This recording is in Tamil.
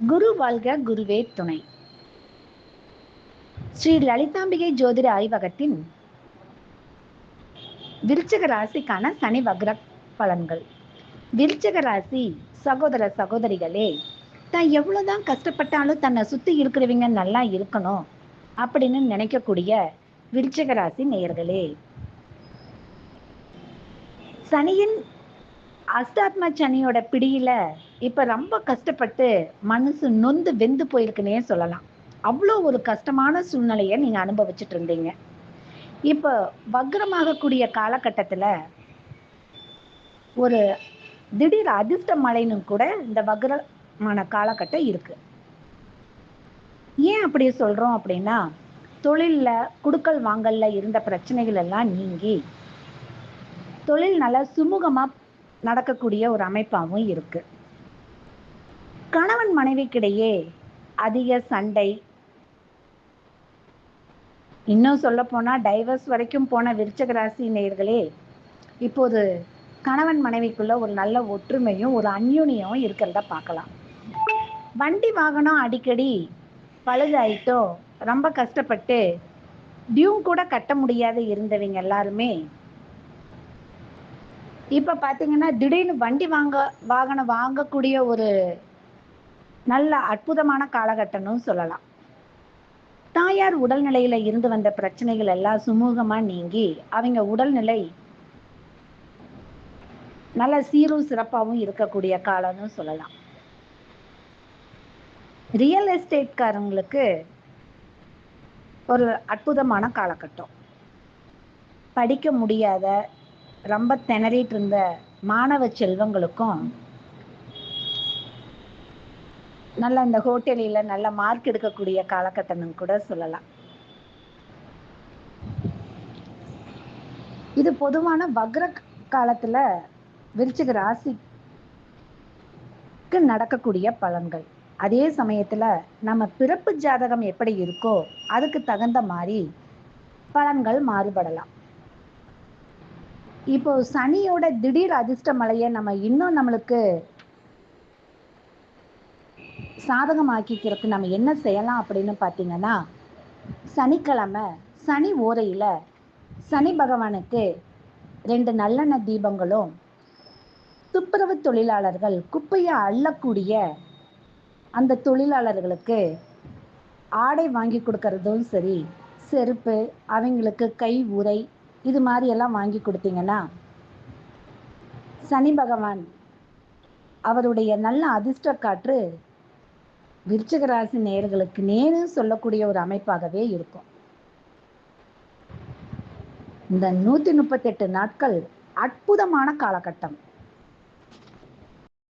குரு வாழ்க குருவே துணை. ஸ்ரீ லலிதாம்பிகை ஜோதிட ஆய்வகத்தின் விருச்சக ராசிக்கான சனி வக்ர பலன்கள். விருச்சக ராசி சகோதர சகோதரிகளே தான் எவ்வளவுதான் கஷ்டப்பட்டாலும் தன்னை சுத்தி இருக்கிறவங்க நல்லா இருக்கணும் அப்படின்னு நினைக்கக்கூடிய விருச்சக ராசி நேயர்களே. சனியின் அஷ்டாத்ம சனியோட பிடியில இப்ப ரொம்ப கஷ்டப்பட்டு மனசு நொந்து வெந்து போயிருக்குன்னே சொல்லலாம். அவ்வளோ ஒரு கஷ்டமான சூழ்நிலையை நீங்க அனுபவிச்சுட்டு இருந்தீங்க. இப்போ வக்ரமாகக்கூடிய காலகட்டத்துல ஒரு திடீர் அதிர்ஷ்ட மழைன்னு கூட இந்த வக்ரமான காலகட்டம் இருக்கு. ஏன் அப்படி சொல்றோம் அப்படின்னா தொழில்ல குடுக்கல் வாங்கல்ல இருந்த பிரச்சனைகள் எல்லாம் நீங்கி தொழில் நல்லா சுமூகமா நடக்கக்கூடிய ஒரு அமைப்பாகவும் இருக்கு. கணவன் மனைவிக்கிடையே அதிக சண்டை. இன்னும் சொல்ல போனா டைவர்ஸ் வரைக்கும் போன விருச்சக ராசி நேயர்களே இப்போது கணவன் மனைவிக்குள்ள ஒரு நல்ல ஒற்றுமையும் ஒரு அந்யூனியும் இருக்கிறத பார்க்கலாம். வண்டி வாகனம் அடிக்கடி பழுதாயிட்டோ ரொம்ப கஷ்டப்பட்டு டியூம் கூட கட்ட முடியாத இருந்தவங்க எல்லாருமே இப்ப பாத்தீங்கன்னா திடீர்னு வண்டி வாங்க வாகனம் வாங்கக்கூடிய ஒரு நல்ல அற்புதமான காலகட்டம்னு சொல்லலாம். தாயார் உடல்நிலையில இருந்து வந்த பிரச்சனைகள் எல்லாம் சுமூகமா நீங்கி அவங்க உடல்நிலை நல்ல சீரும் சிறப்பாகவும் இருக்கக்கூடிய காலம்னு சொல்லலாம். ரியல் எஸ்டேட்காரங்களுக்கு ஒரு அற்புதமான காலகட்டம். படிக்க முடியாத ரொம்ப திணறிட்டு இருந்த மாணவ செல்வங்களுக்கும் நல்ல அந்த ஹோட்டலில் நல்ல மார்க் எடுக்கக்கூடிய காலகட்டம்னு கூட சொல்லலாம். இது பொதுவான வக்ர காலத்துல விருச்சிக ராசிக்கு நடக்கக்கூடிய பலன்கள். அதே சமயத்துல நம்ம பிறப்பு ஜாதகம் எப்படி இருக்கோ அதுக்கு தகுந்த மாதிரி பலன்கள் மாறுபடலாம். இப்போ சனியோட திடீர் அதிர்ஷ்ட மலையை நம்ம இன்னும் நம்மளுக்கு சாதகமாக்கிக்கிறதுக்கு நம்ம என்ன செய்யலாம் அப்படின்னு பார்த்தீங்கன்னா சனிக்கிழமை சனி ஓரையில் சனி பகவானுக்கு ரெண்டு நல்லெண்ண தீபங்களும் துப்புரவு தொழிலாளர்கள் குப்பையை அள்ளக்கூடிய அந்த தொழிலாளர்களுக்கு ஆடை வாங்கி கொடுக்கறதும் சரி செருப்பு அவங்களுக்கு கை உரை இது மாதிரி எல்லாம் வாங்கி கொடுத்தீங்கன்னா சனி பகவான் அவருடைய நல்ல அதிர்ஷ்ட காற்று விருச்சகராசி நேர்களுக்கு நேயர்களுக்கு நேரு சொல்லக்கூடிய ஒரு அமைப்பாகவே இருக்கும். இந்த நூத்தி முப்பத்தெட்டு நாட்கள் அற்புதமான காலகட்டம்.